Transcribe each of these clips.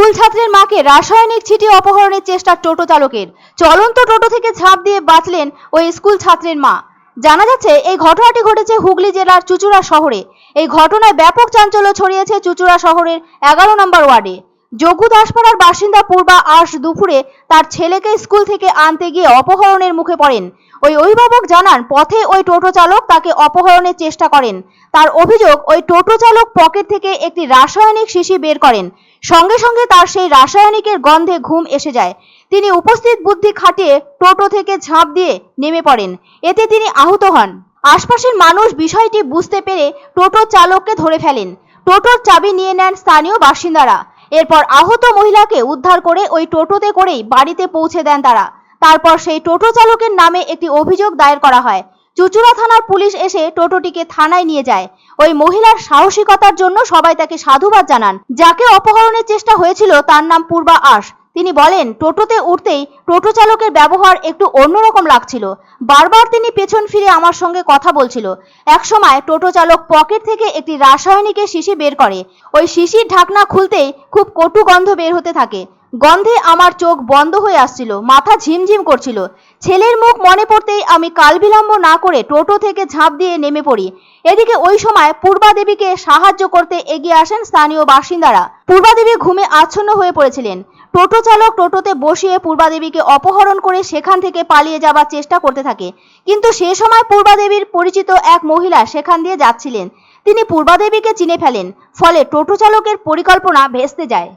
School ছাত্রের মাকে রাসায়নিক ছিটিয়ে অপহরণের চেষ্টা টোটো চালকের। চলন্ত টোটো থেকে ঝাঁপ দিয়ে বাঁচলেন ওই স্কুল ছাত্রের মা। জানা যাচ্ছে, এই ঘটনাটি ঘটেছে হুগলি জেলার চুচুড়া শহরে। এই ঘটনায় ব্যাপক চাঞ্চল্য ছড়িয়েছে চুচুড়া শহরের এগারো নম্বর ওয়ার্ডে। যোগু দাসপাড়ার বাসিন্দা পূর্বা আশ দুপুরে তার ছেলেকে স্কুল থেকে আনতে গিয়ে অপহরণের মুখে পড়েন। ওই অভিভাবক জানান, পথে ওই টোটো চালক তাকে অপহরণের চেষ্টা করেন। তার অভিযোগ, ওই টোটো চালক পকেট থেকে একটি রাসায়নিক শিশি বের করেন। সঙ্গে সঙ্গে তার সেই রাসায়নিকের গন্ধে ঘুম এসে যায়। তিনি উপস্থিত বুদ্ধি খাটিয়ে টোটো থেকে ঝাঁপ দিয়ে নেমে পড়েন। এতে তিনি আহত হন। আশপাশের মানুষ বিষয়টি বুঝতে পেরে টোটো চালককে ধরে ফেলেন। টোটোর চাবি নিয়ে নেন স্থানীয় বাসিন্দারা। এরপর আহত মহিলাকে উদ্ধার করে ওই টোটোতে করেই বাড়িতে পৌঁছে দেন তারা। তারপর সেই টোটো চালকের নামে একটি অভিযোগ দায়ের করা হয়। চুচুড়া থানার পুলিশ এসে টোটোটিকে থানায় নিয়ে যায়। ওই মহিলার সাহসিকতার জন্য সবাই তাকে সাধুবাদ জানান। যাকে অপহরণের চেষ্টা হয়েছিল তার নাম পূর্বা আশ। তিনি বলেন, টোটোতে উঠতেই টোটো চালকের ব্যবহার একটু অন্যরকম লাগছিল। বারবার তিনি পেছন ফিরে আমার সঙ্গে কথা বলছিল। একসময় টোটো চালক পকেট থেকে একটি রাসায়নিকের শিশি বের করে। ওই শিশির ঢাকনা খুলতেই খুব কটু গন্ধ বের হতে থাকে। গন্ধে আমার চোখ বন্ধ হয়ে আসছিল, মাথা ঝিমঝিম করছিল। ছেলের মুখ মনে পড়তেই আমি কাল বিলম্ব না করে টোটো থেকে ঝাঁপ দিয়ে নেমে পড়ি। এদিকে ওই সময় পূর্বা দেবীকে সাহায্য করতে এগিয়ে আসেন স্থানীয় বাসিন্দারা। পূর্বা দেবী ঘুমে আচ্ছন্ন হয়ে পড়েছিলেন। টোটো চালক টোটোতে বসিয়ে পূর্বা দেবীকে অপহরণ করে সেখান থেকে পালিয়ে যাবার চেষ্টা করতে থাকে। কিন্তু সে সময় পূর্বা দেবীর পরিচিত এক মহিলা সেখান দিয়ে যাচ্ছিলেন। তিনি পূর্বা দেবীকে চিনে ফেলেন, ফলে টোটো চালকের পরিকল্পনা ভেস্তে যায়।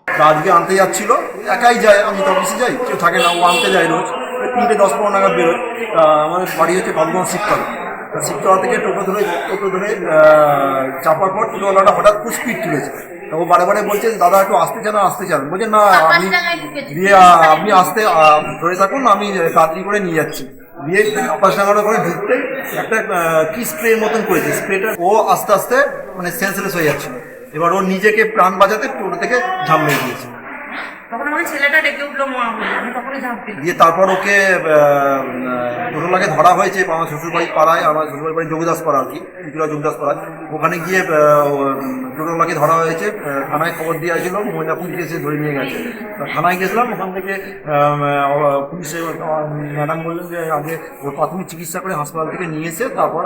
আনতে যাচ্ছিল, একাই যায়, আমি তো যাই, কেউ থাকে না, ও আনতে যায় রোজ। তিনটে দশ পনেরো নাগাদ বেরোয়। আমাদের বাড়ি হচ্ছে বাবুগঞ্জ শিবতলা। শিবতলা থেকে টোটো ধরে টোটো ধরে চাপার পর টোটোওয়ালাটা হঠাৎ খুব স্পিড তুলেছে। তো ও বারে বারে বলছে দাদা একটু আসতে চান আসতে চান। বলছে না আপনি দিয়ে আপনি আসতে ধরে থাকুন আমি তাড়াতাড়ি করে নিয়ে যাচ্ছি। দিয়ে আপাস নাগানো করে ঢুকতে একটা কি স্প্রের মতন করেছে। স্প্রেটা ও আস্তে আস্তে মানে সেন্সলেস হয়ে যাচ্ছিল। এবার ও নিজেকে প্রাণ বাঁচাতে টোটো থেকে ঝাঁপ মেরে দিয়েছে। তখন ছেলেটা ডেকে উঠল মা আমি তখনই ঝাঁপ দিলাম দিয়ে তারপর ওকে টোটোলাকে ধরা হয়েছে আমার শ্বশুরবাড়ি পাড়ায়, আমার শ্বশুরবাড়ি বাড়ি যোগদাস পাড়া আর কি যোগদাস পাড়ায় ওখানে গিয়ে টোটোলাকে ধরা হয়েছে থানায় খবর দেওয়া হয়েছিল মহিলা পুলিশ এসে ধরে নিয়ে গেছে। থানায় গেছিলাম, ওখান থেকে পুলিশে ম্যাডাম বললেন যে আগে প্রাথমিক চিকিৎসা করে হাসপাতাল থেকে নিয়ে এসে তারপর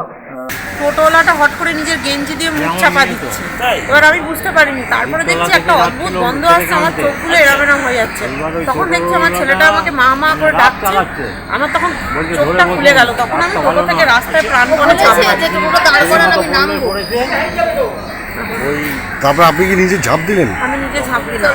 টোটোওয়ালাটা হট করে নিজের গেঞ্জি দিয়ে মুখ চাপা দিচ্ছে। এবার আমি বুঝতে পারিনি। তারপরে দেখছি একটা অদ্ভুত গন্ধ আসছে আমার চোখ চোখগুলো এরম এরম হয়ে যাচ্ছে। তখন দেখছি আমার ছেলেটা আমাকে মা মা করে ডাকছে। আমার তখন চোখটা খুলে গেল। তখন আমি টোটো থেকে রাস্তায় প্রাণ ঝাঁপ মারি। তারপর আপনি কি নিজে ঝাঁপ দিলেন? আমি নিজে ঝাঁপ দিলাম।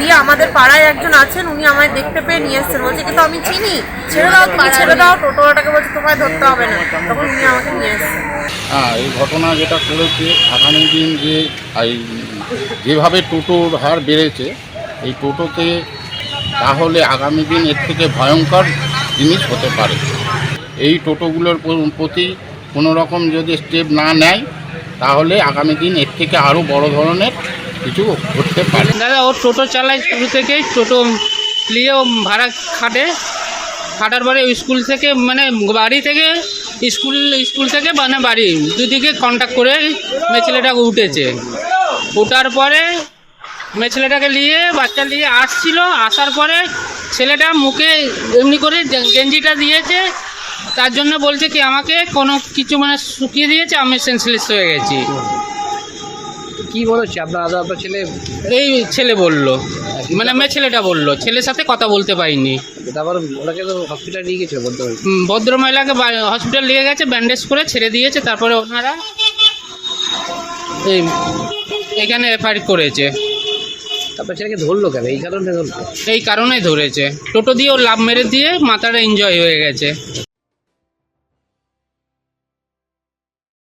দিয়ে আমাদের পাড়ায় একজন আছেন উনি আমায় দেখতে পেয়ে নিয়ে এসছেন। বলছে কিন্তু আমি চিনি। ছেড়ে দাও তুমি ছেড়ে দাও টোটোওয়ালাটাকে বলছে তোমায় ধরতে হবে না। তখন উনি আমাকে নিয়ে এসছেন। হ্যাঁ এই ঘটনা যেটা করেছে আগামী দিন যে এই যেভাবে টোটোর হার বেড়েছে এই টোটোতে তাহলে আগামী দিন এর থেকে ভয়ঙ্কর জিনিস হতে পারে। এই টোটোগুলোর প্রতি কোনো রকম যদি স্টেপ না নেয় তাহলে আগামী দিন এর থেকে আরও বড় ধরনের কিছু ঘটতে পারে। দাদা ও টোটো চালায় শুরু থেকেই, টোটো নিয়ে ভাড়া খাটে। খাটার পরে স্কুল থেকে মানে বাড়ি থেকে, স্কুল স্কুল থেকে মানে বাড়ি, দুদিকে কন্ট্যাক্ট করে মেয়ে ছেলেটাকে উঠেছে। ওঠার পরে মেয়ে ছেলেটাকে নিয়ে, বাচ্চা নিয়ে আসছিল। আসার পরে ছেলেটা মুখে এমনি করে গেঞ্জিটা দিয়েছে। তার জন্য বলছে কি আমাকে কোনো কিছু মানে শুকিয়ে দিয়েছে আমি সেন্সলেস হয়ে গেছি। কি বলেছে? আপনার আদা আপনার ছেলে? এই ছেলে বলল। মানে মেয়ে ছেলেটা বলল। ছেলের সাথে কথা বলতে পারিনি। তারপর ওনাকে তো হসপিটালে নিয়ে উম, ভদ্রমহিলাকে হসপিটাল নিয়ে গেছে ব্যান্ডেজ করে ছেড়ে দিয়েছে তারপরে ওনারা এই এখানে এফআইআর করেছে। তারপর ছেলেকে ধরলো কেন? এই কারণে ধরলো? এই কারণেই ধরেছে। টোটো দিয়ে ও লাভ মেরে দিয়ে মাথাটা এনজয় হয়ে গেছে।